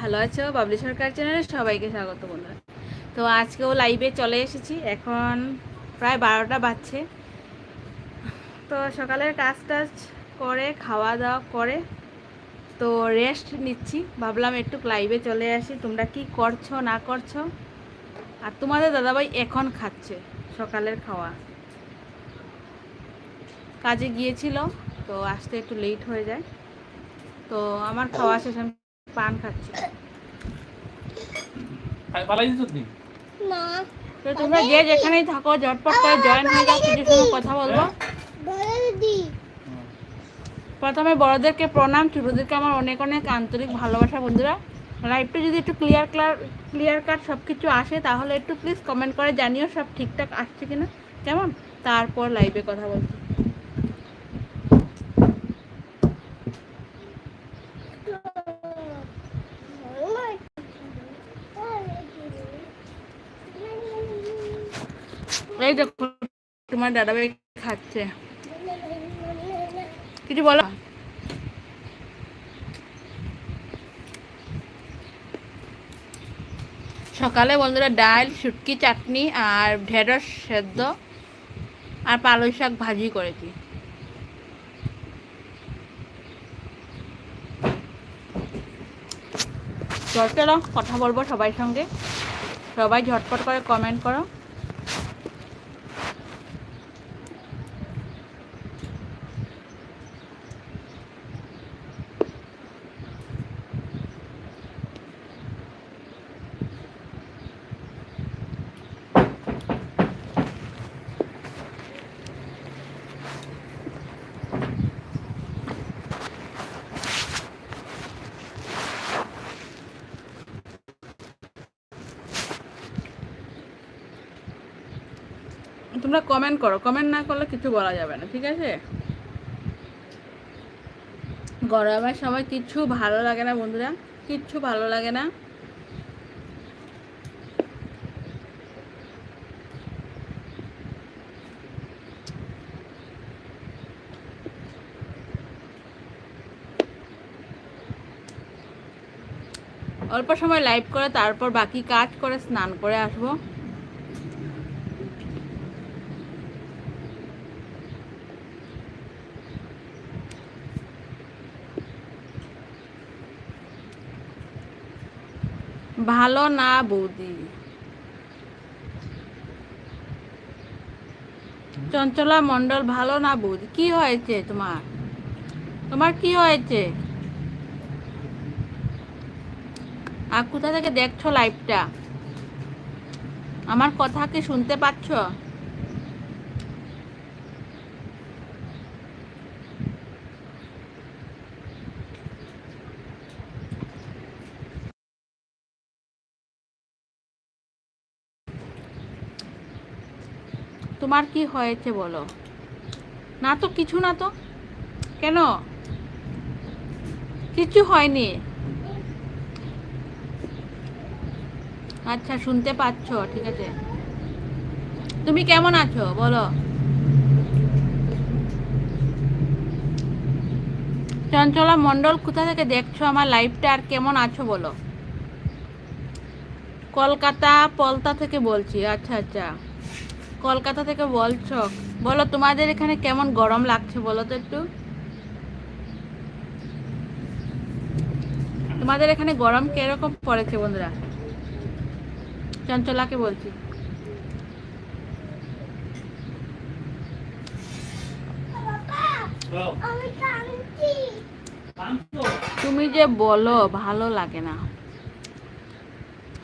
ভালো আছো? বাবলি সরকার চ্যানেলে সবাইকে স্বাগত বন্ধুরা। তো আজকেও লাইভে চলে এসেছি। এখন প্রায় বারোটা বাজছে। তো সকালের কাজ টাজ করে, খাওয়া দাওয়া করে, তো রেস্ট নিচ্ছি। ভাবলাম একটু লাইভে চলে আসি। তোমরা কি করছ, না করছ? আর তোমাদের দাদাভাই এখন খাচ্ছে সকালের খাওয়া। কাজে গিয়েছিল, তো আসতে একটু লেট হয়ে যায়। তো আমার খাওয়া শেষ, আমি পান খাচ্ছি। পালাই দিত নি না। তো তোমরা যে যেখানেই থাকো ঝটপট করে জয়েন হয়ে যাও কিছু সময় কথা বলব। প্রথমে বড়দেরকে প্রণাম ছোটোদেরকে আমার অনেক অনেক আন্তরিক ভালোবাসা বন্ধুরা। লাইভটা যদি একটু ক্লিয়ার ক্লিয়ার ক্লিয়ার কাট সব কিছু আসে তাহলে একটু প্লিজ কমেন্ট করে জানিও সব ঠিকঠাক আসছে কিনা। কেমন? তারপর লাইভে কথা বলছি এই দেখো তোমার দাদাভাই খাচ্ছে। কিছু বলো? সকালে বন্ধুরা ডাল, শুটকি, চাটনি আর ঢেঁড়স সেদ্ধ আর পালং শাক ভাজি করেছি। চলো কথা বলব সবাই সঙ্গে। সবাই ঝটপট করে কমেন্ট করো। তোমরা কমেন্ট করো। কমেন্ট না করলে কিছু বলা যাবে না, ঠিক আছে? গরমের সময় কিচ্ছু ভালো লাগে না বন্ধুরা। কিচ্ছু ভালো লাগে না। অল্প সময় লাইভ করে, তারপর বাকি কাজ করে, স্নান করে আসব। ভালো না, বৌদি? চঞ্চলা মন্ডল ভালো না, বৌদি? কি হয়েছে তোমার? তোমার কি হয়েছে? আর কোথা থেকে দেখছ লাইভটা আমার কথা কি শুনতে পাচ্ছ? তোমার কি হয়েছে বলো? না তো, কিছু না তো। কেন? কিছু হয়নি। আচ্ছা শুনতে পাচ্ছ, ঠিক আছে। তুমি কেমন আছো? বলো। চঞ্চলা মণ্ডল, কোথা থেকে দেখছ আমার লাইফটা আর কেমন আছো বলো? কলকাতা, পলতা থেকে বলছি। আচ্ছা আচ্ছা। কলকাতা থেকে বলছো বলো, তোমাদের এখানে কেমন গরম লাগছে বলো তো একটু? তোমাদের এখানে গরম কীরকম পড়েছে বন্ধুরা? চঞ্চলাকে বলছি। তুমি যে বলো, ভালো লাগে না।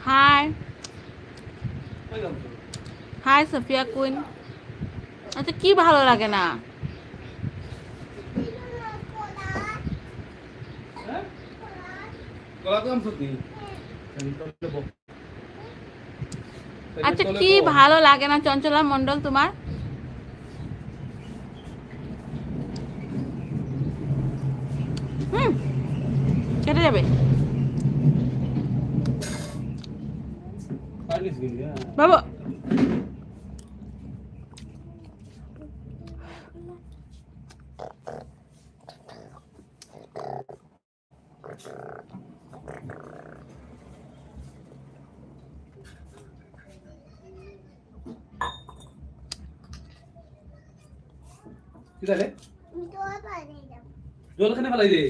হাই। Hi Safia queen. আচ্ছা কি ভালো লাগে না? আচ্ছা কি ভালো লাগে না চঞ্চলা মণ্ডল তোমার? হুম, কেটে যাবে বাবা জল খানে ফেলাই দে।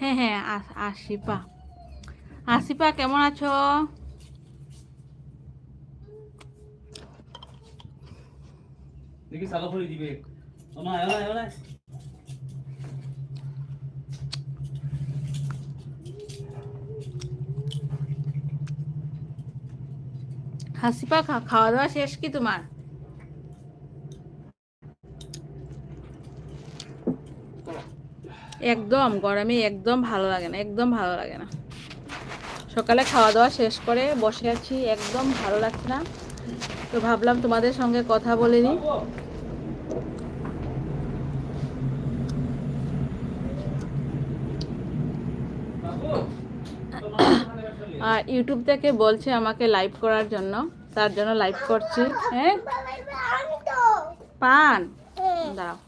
হ্যাঁ হ্যাঁ আস- আসিপা আসিপা কেমন আছো? দেখি সালা ফলি দিবে। হাসিপা খাওয়া দাওয়া শেষ কি তোমার? একদম গরমে একদম ভালো লাগে না একদম ভালো লাগে না। সকালে খাওয়া দাওয়া শেষ করে বসে আছি একদম ভালো লাগছে না। তো ভাবলাম তোমাদের সঙ্গে কথা বলে নিই। আর ইউটিউব থেকে বলছে আমাকে লাইভ করার জন্য তার জন্য লাইভ করছি হ্যাঁ? পান। হ্যাঁ। দাঁড়াও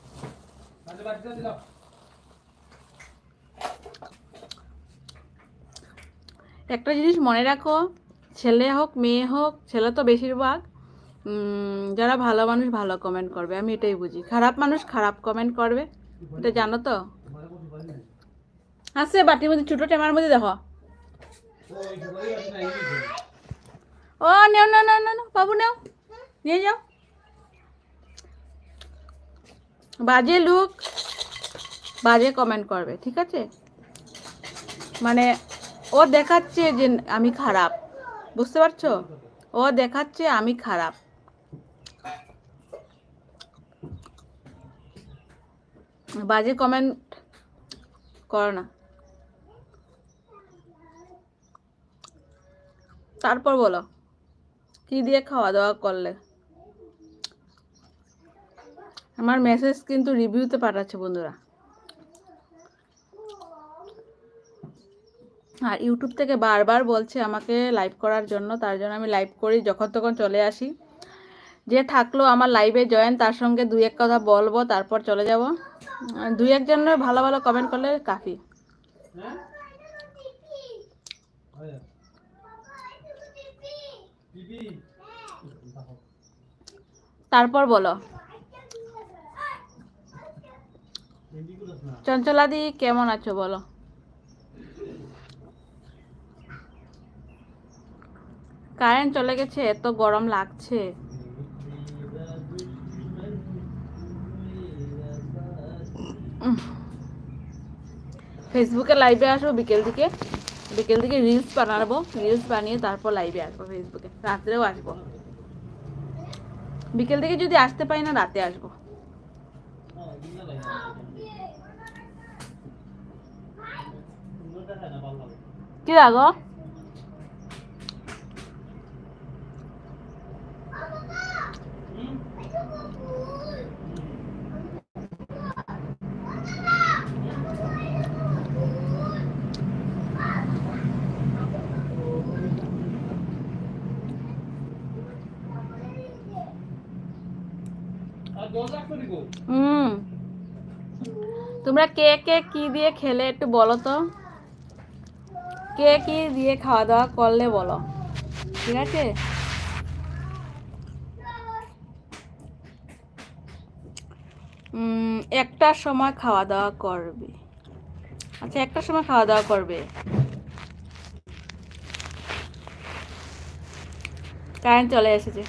একটা জিনিস মনে রাখো, ছেলে হোক, মেয়ে হোক, ছেলে তো বেশিরভাগ যারা ভালো মানুষ ভালো কমেন্ট করবে, আমি এটাই বুঝি। খারাপ মানুষ খারাপ কমেন্ট করবে, এটা জানো তো? আছে বাটির মধ্যে, ছোটো টেমার মধ্যে দেখো। ও, নেও না না না বাবু, নেও, নিয়ে যাও। বাজে লুক বাজে কমেন্ট করবে, ঠিক আছে? মানে ও দেখাচ্ছে যে আমি খারাপ। বুঝতে পারছ? ও দেখাচ্ছে আমি খারাপ। বাজে কমেন্ট করো না। তারপর বলো, কি দিয়ে খাওয়া দাওয়া করলে? আমার মেসেজ কিন্তু রিভিউতে পাঠাচ্ছে বন্ধুরা। আর ইউটিউব থেকে বারবার বলছে আমাকে লাইভ করার জন্য, তার জন্য আমি লাইভ করি, যখন তখন চলে আসি। যে থাকল আমার লাইভে জয়েন তার সঙ্গে দুই এক কথা বলব, তারপর চলে যাব। দুই একজনের ভালো ভালো কমেন্ট করলে কাফি। তারপর বলো। চঞ্চলাদি, কেমন আছো বলো। কারেন্ট চলে গেছে, এত গরম লাগছে। ফেসবুকে লাইভে আসব বিকেল দিকে। বিকেল দিকে রিলস বানাবো রিলস বানিয়ে তারপর লাইভে আসব ফেসবুকে রাত্রেও আসব। বিকেল দিকে যদি আসতে পারি না, রাতে আসব। কি লাগো হুম। তোমরা কে কে কি দিয়ে খেলে একটু বলো তো। কে কি দিয়ে খাওয়া দাওয়া করলে বলো। ঠিক আছে? একটার সময় খাওয়া দাওয়া করবে। আচ্ছা একটার সময় খাওয়া দাওয়া করবে। কারেন্ট চলে এসেছে।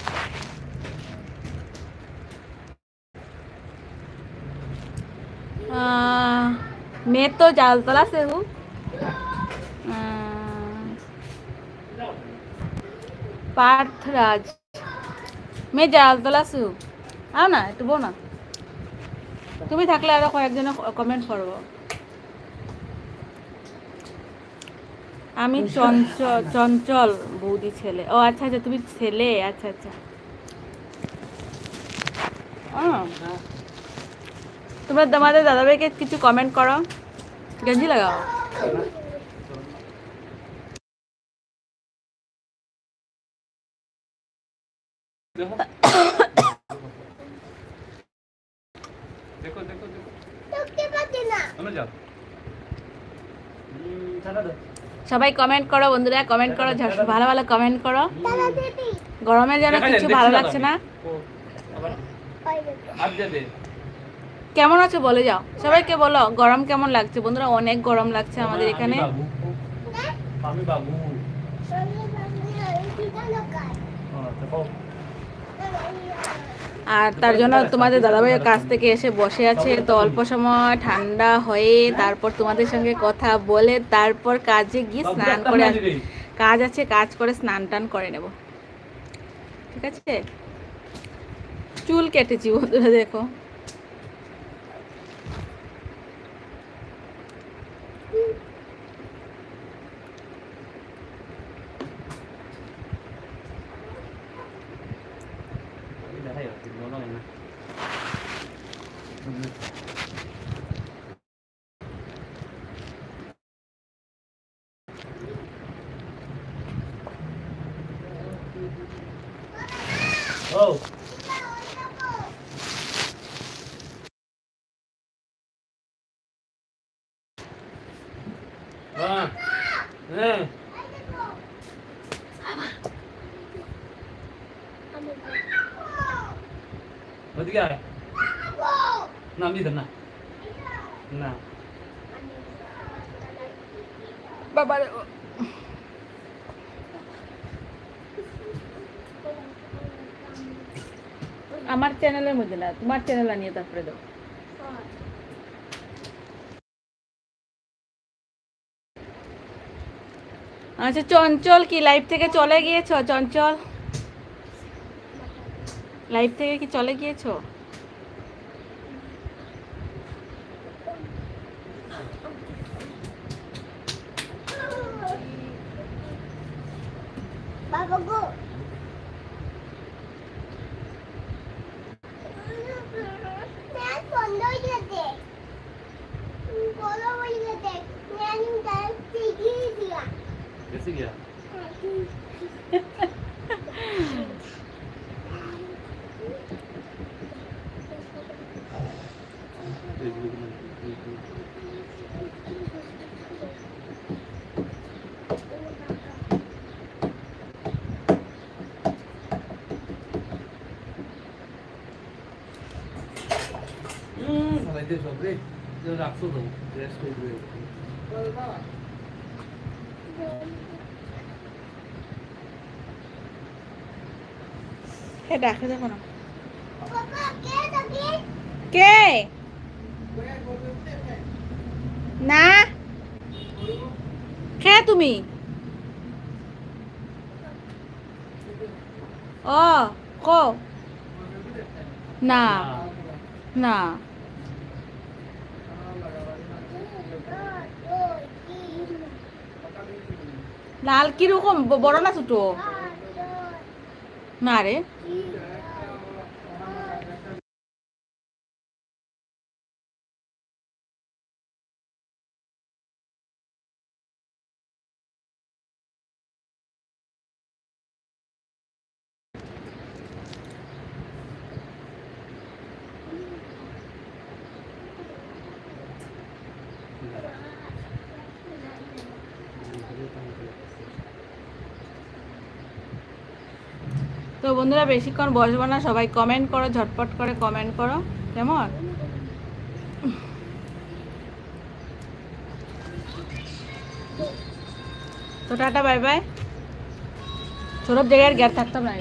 मैं तो जालतला से हूँ आ, पार्थराज मैं জালতলা से हूँ আও না একটু বো না তুমি থাকলে আরো কয়েকজনে কমেন্ট করবো আমি চঞ্চল চঞ্চল বৌদি ছেলে ও আচ্ছা আচ্ছা তুমি ছেলে আচ্ছা আচ্ছা ও তোমরা তোমাদের দাদাভাইকে কিছু কমেন্ট করো। গেঞ্জি লাগাও। দেখো দেখো সবাই কমেন্ট করো বন্ধুরা কমেন্ট করো ভালো ভালো কমেন্ট করো। গরমের জন্য কিছু ভালো লাগছে না। ও, আবার ওই দেখো হাত দিয়ে দে কেমন আছো বলে যাও। সবাইকে বলো গরম কেমন লাগছে? বন্ধুরা অনেক গরম লাগছে আমাদের এখানে। আর তার জন্য তোমাদের দাদাভাইয়ের কাছ থেকে এসে বসে আছে। তো অল্প সময় ঠান্ডা হয়ে তারপর তোমাদের সঙ্গে কথা বলে তারপর কাজে গিয়ে স্নান করে। কাজ আছে কাজ করে স্নান টান করে নেব। ঠিক আছে? চুল কেটেছি বন্ধুরা দেখো দেখাই যাচ্ছে, বলো না। ও হ্যাঁ হ্যাঁ ওদিকে আয় না আমি দিতাম না না বাবা আমার চ্যানেলের মধ্যে না, তোমার চ্যানেল আনিয়ে তারপরে দাও আচ্ছা চঞ্চল কি লাইভ থেকে চলে গিয়েছো? চঞ্চল? লাইভ থেকে কি চলে গিয়েছো? বাবা গো। 녀석이야. 음, 가만히 있어, 그래. 너 낙서도 그랬을 거고. হ্যাঁ ডাকে দেখো না। কে কে? না? তুমি? ও কো। না না। লাল কীরকম বড় না ছোট? না রে। তো বন্ধুরা, বেশিক্ষণ বসবো না, সবাই কমেন্ট করো, ঝটপট করে কমেন্ট করো, কেমন? তো টাটা বাই বাই সৌরভ জায়গায় গ্যাপ থাকতাম না